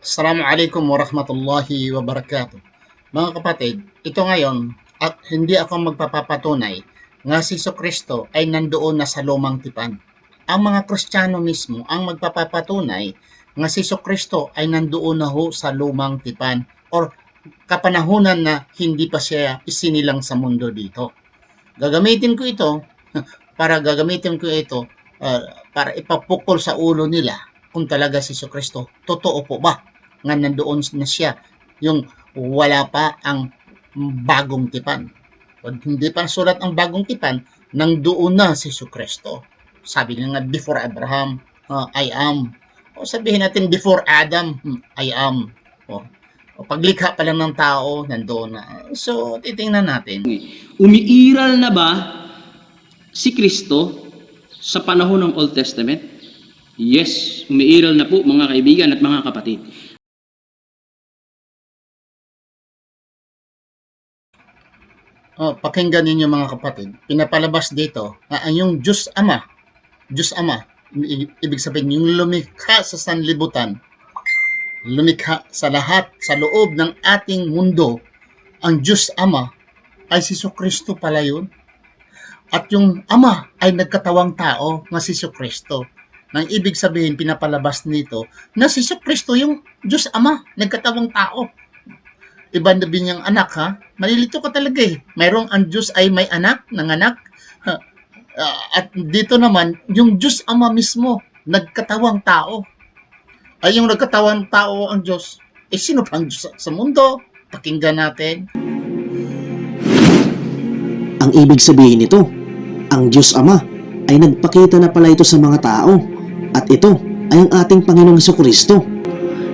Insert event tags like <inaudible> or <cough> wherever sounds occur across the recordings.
Assalamualaikum warahmatullahi wabarakatuh. Mga kapatid, ito ngayon at hindi ako magpapapatunay nga si Kristo ay nandoon na sa lumang tipan. Ang mga Kristiyano mismo ang magpapapatunay nga si Kristo ay nandoon na ho sa lumang tipan or kapanahunan na hindi pa siya isinilang sa mundo dito. Gagamitin ko ito <laughs> para gagamitin ko ito uh, para ipapukol sa ulo nila kung talaga si Kristo. Totoo po ba nga nandoon na siya yung wala pa ang bagong tipan. O hindi pa sulat ang bagong tipan, nang doon na si Kristo. Sabi niya nga, before Abraham, uh, I am. O sabihin natin, before Adam, hmm, I am. O, o paglikha pa lang ng tao, nandoon na. So, titingnan natin. Umiiral na ba si Kristo sa panahon ng Old Testament? Yes, umiiral na po mga kaibigan at mga kapatid. Oh, pakinggan ninyo mga kapatid. Pinapalabas dito na ang yung Diyos Ama, Diyos Ama, ibig sabihin yung lumikha sa sanlibutan, lumikha sa lahat, sa loob ng ating mundo, ang Diyos Ama ay si Kristo pala yun. At yung Ama ay nagkatawang tao na si Kristo. Nang ibig sabihin, pinapalabas nito na si Kristo yung Diyos Ama, nagkatawang tao iba na niyang anak ha. Malilito ka talaga eh. Mayroong ang Diyos ay may anak, ng anak. Ha, ah, at dito naman, yung Diyos Ama mismo, nagkatawang tao. Ay yung nagkatawang tao ang Diyos. Eh sino pang Diyos sa mundo? Pakinggan natin. Ang ibig sabihin nito, ang Diyos Ama ay nagpakita na pala ito sa mga tao at ito ay ang ating Panginoong Kristo.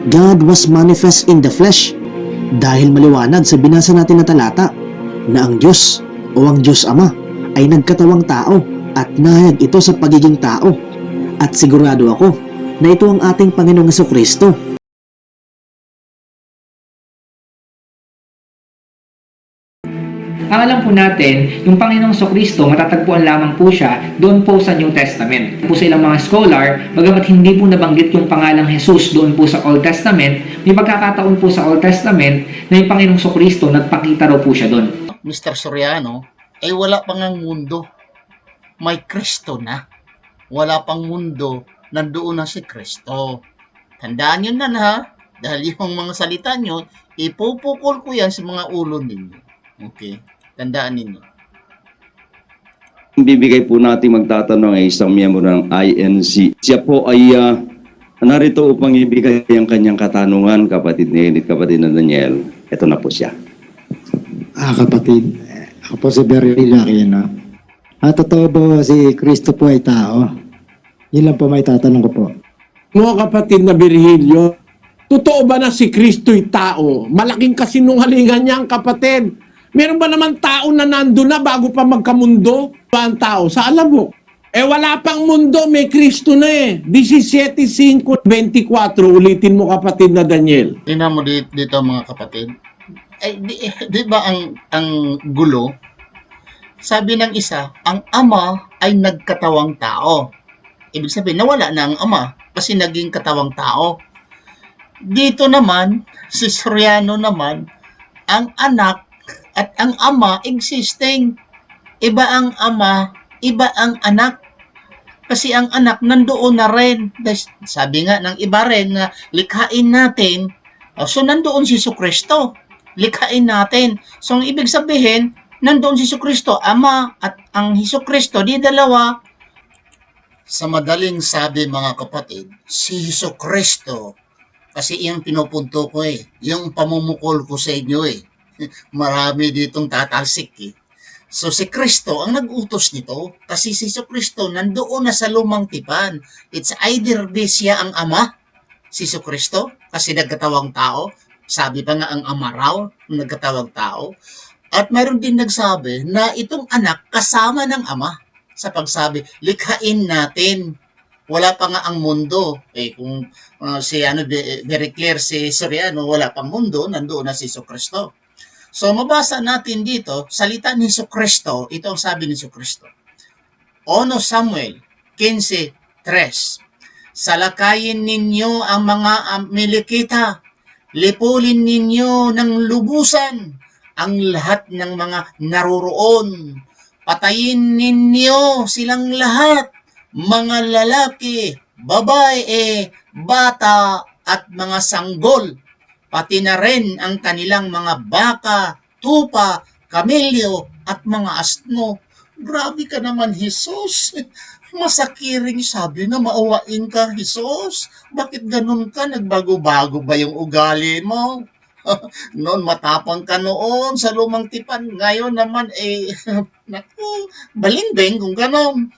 God was manifest in the flesh dahil maliwanag sa binasa natin na talata na ang Diyos o ang Diyos Ama ay nagkatawang tao at nahayag ito sa pagiging tao. At sigurado ako na ito ang ating Panginoong Kristo. Ang alam po natin, yung Panginoong Kristo matatagpuan lamang po siya doon po sa New Testament. Po sa ilang mga scholar, bagamat hindi po nabanggit yung pangalang Jesus doon po sa Old Testament, may pagkakataon po sa Old Testament na yung Panginoong Kristo nagpakita raw po siya doon. Mr. Soriano, ay wala pang ang mundo. May Kristo na. Wala pang mundo, nandoon na si Kristo. Tandaan nyo na ha, dahil yung mga salita nyo, ipupukol ko yan sa mga ulo ninyo. Okay? Tandaan ninyo. Bibigay po natin magtatanong ay isang miyembro ng INC. Siya po ay ah, narito upang ibigay ang kanyang katanungan, kapatid ni Enid, kapatid na Daniel. Ito na po siya. Ah, kapatid. Ako po si Beryl Aquino. Ah, totoo ba si Kristo po ay tao? Yun lang po may tatanong ko po. Mga kapatid na Virgilio, totoo ba na si Kristo'y tao? Malaking kasinungalingan niya ang kapatid. Meron ba naman tao na nando na bago pa magkamundo? Ba ang tao? Sa alam mo. Eh wala pang mundo, may Kristo na eh. 17.5.24, ulitin mo kapatid na Daniel. Tingnan mo dito, mga kapatid. Ay, di, di ba ang, ang gulo? Sabi ng isa, ang ama ay nagkatawang tao. Ibig sabihin, nawala na ang ama kasi naging katawang tao. Dito naman, si Soriano naman, ang anak at ang ama existing. Iba ang ama, iba ang anak. Kasi ang anak nandoon na rin. Sabi nga ng iba rin na likhain natin. So nandoon si Kristo. Likhain natin. So ang ibig sabihin, nandoon si Kristo, Ama at ang Kristo, di dalawa. Sa madaling sabi mga kapatid, si Kristo, kasi yung pinupunto ko eh, yung pamumukol ko sa inyo eh. Marami ditong tatalsik eh. So si Kristo ang nag-utos nito kasi si Kristo nandoon na sa lumang tipan. It's either be siya ang ama, si Kristo, kasi nagkatawang tao. Sabi pa nga ang ama raw, nagkatawang tao. At mayroon din nagsabi na itong anak kasama ng ama sa pagsabi, likhain natin. Wala pa nga ang mundo. Eh kung uh, si ano very clear si Soriano, wala pang mundo, nandoon na si Kristo. So mabasa natin dito, salita ni Kristo, ito ang sabi ni Kristo. Ono Samuel 15.3 salakayin ninyo ang mga milikita, lipulin ninyo ng lubusan ang lahat ng mga naroroon. Patayin ninyo silang lahat, mga lalaki, babae, bata, at mga sanggol, pati na rin ang kanilang mga baka, tupa, kamelyo, at mga asno. Grabe ka naman, Jesus. <laughs> Masakiring sabi na maawain ka, Jesus. Bakit ganun ka? Nagbago-bago ba yung ugali mo? <laughs> noon matapang ka noon sa lumang tipan. Ngayon naman eh, <laughs> naku, balimbing kung ganon.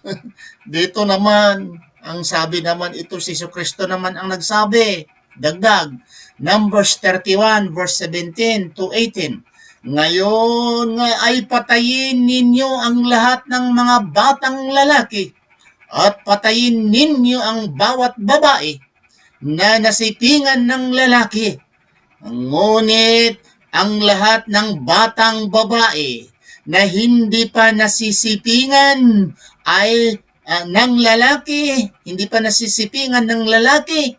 Dito naman, ang sabi naman ito si Kristo naman ang nagsabi. Dagdag, Numbers 31 verse 17 to 18. Ngayon nga ay patayin ninyo ang lahat ng mga batang lalaki at patayin ninyo ang bawat babae na nasipingan ng lalaki. Ngunit ang lahat ng batang babae na hindi pa nasisipingan ay ah, ng lalaki, hindi pa nasisipingan ng lalaki,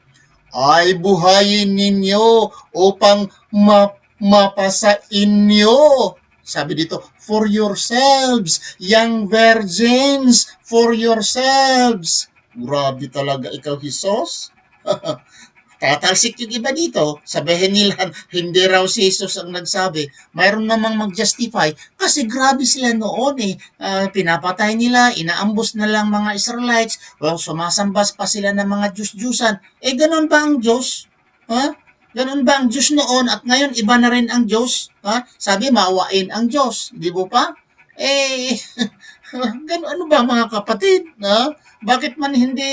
ay buhayin ninyo upang ma- mapasa inyo. Sabi dito, for yourselves, young virgins, for yourselves. Grabe talaga ikaw, Jesus. <laughs> Tatalsik yung iba dito, sabihin nila, <laughs> hindi raw si Jesus ang nagsabi. Mayroon namang mag-justify kasi grabe sila noon eh. Ah, pinapatay nila, inaambos na lang mga Israelites, well, sumasambas pa sila ng mga Diyos-Diyusan. Eh, ganun ba ang Diyos? Ha? Ganun ba ang Diyos noon at ngayon iba na rin ang Diyos? Ha? Sabi, maawain ang Diyos. Di ba pa? Eh, <laughs> ganun, ano ba mga kapatid? Ha? Bakit man hindi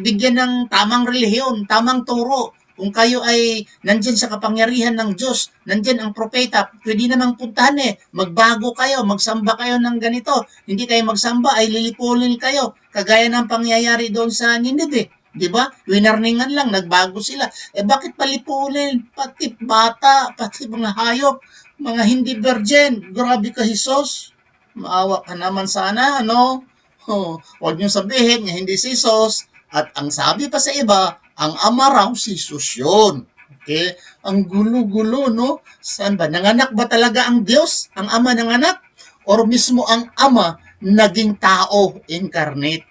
bigyan ng tamang relihiyon, tamang turo? Kung kayo ay nandyan sa kapangyarihan ng Diyos, nandyan ang propeta, pwede namang puntahan eh. Magbago kayo, magsamba kayo ng ganito. Hindi kayo magsamba, ay lilipulin kayo. Kagaya ng pangyayari doon sa Nineveh. Di ba? Winarningan lang, nagbago sila. Eh bakit palipulin? Pati bata, pati mga hayop, mga hindi virgin. Grabe ka, Jesus. Maawa ka naman sana, ano? Oh, huwag niyo sabihin niya hindi si Jesus. At ang sabi pa sa iba, ang ama raw si Jesus yun. Okay? Ang gulo-gulo, no? Saan ba? Nanganak ba talaga ang Diyos? Ang ama nanganak? Or mismo ang ama naging tao incarnate?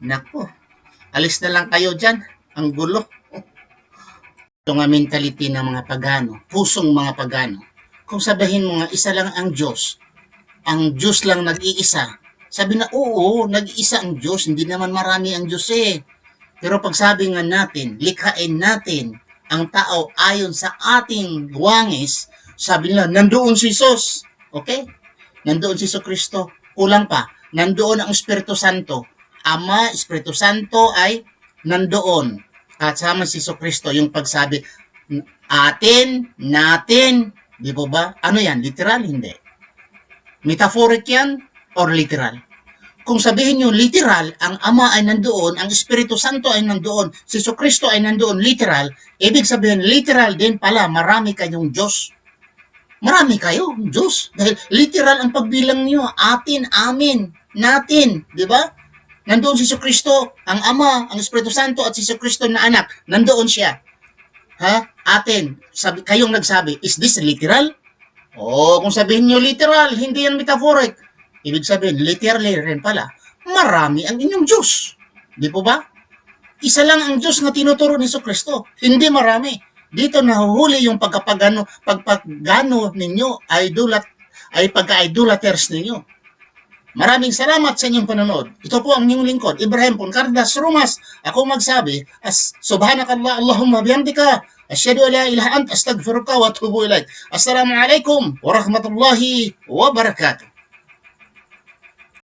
Nako, alis na lang kayo dyan. Ang gulo. Ito nga mentality ng mga pagano, pusong mga pagano. Kung sabihin mo nga, isa lang ang Diyos, ang Diyos lang nag-iisa, sabi na, oo, nag-iisa ang Diyos, hindi naman marami ang Diyos eh. Pero pag sabi nga natin, likhain natin ang tao ayon sa ating wangis, sabi nila, nandoon si Jesus. Okay? Nandoon si Iso Kristo. Kulang pa, nandoon ang Espiritu Santo. Ama, Espiritu Santo ay nandoon. Kasama si Iso Kristo, yung pagsabi, atin, natin, di po ba? Ano yan? Literal? Hindi. Metaphoric yan or literal? Kung sabihin nyo literal, ang Ama ay nandoon, ang Espiritu Santo ay nandoon, si Kristo ay nandoon, literal, ibig sabihin literal din pala, marami kayong Diyos. Marami kayo, Diyos. Dahil literal ang pagbilang niyo, atin, amin, natin, di ba? Nandoon si Kristo, ang Ama, ang Espiritu Santo at si Kristo na anak, nandoon siya. Ha? Atin, sabi, kayong nagsabi, is this literal? Oo, kung sabihin nyo literal, hindi yan metaphoric. Ibig sabihin, literally rin pala, marami ang inyong Diyos. Di po ba? Isa lang ang Diyos na tinuturo ni Kristo. Hindi marami. Dito nahuhuli yung pagkapagano, pagpagano ninyo, idolat, ay pagka-idolaters ninyo. Maraming salamat sa inyong panonood. Ito po ang inyong lingkod, Ibrahim Poncardas Rumas. Ako magsabi, as subhanakallah Allahumma bihamdika, أشهد أن لا إله أنت أستغفرك وأتوب إليك. السلام عليكم ورحمة الله وبركاته.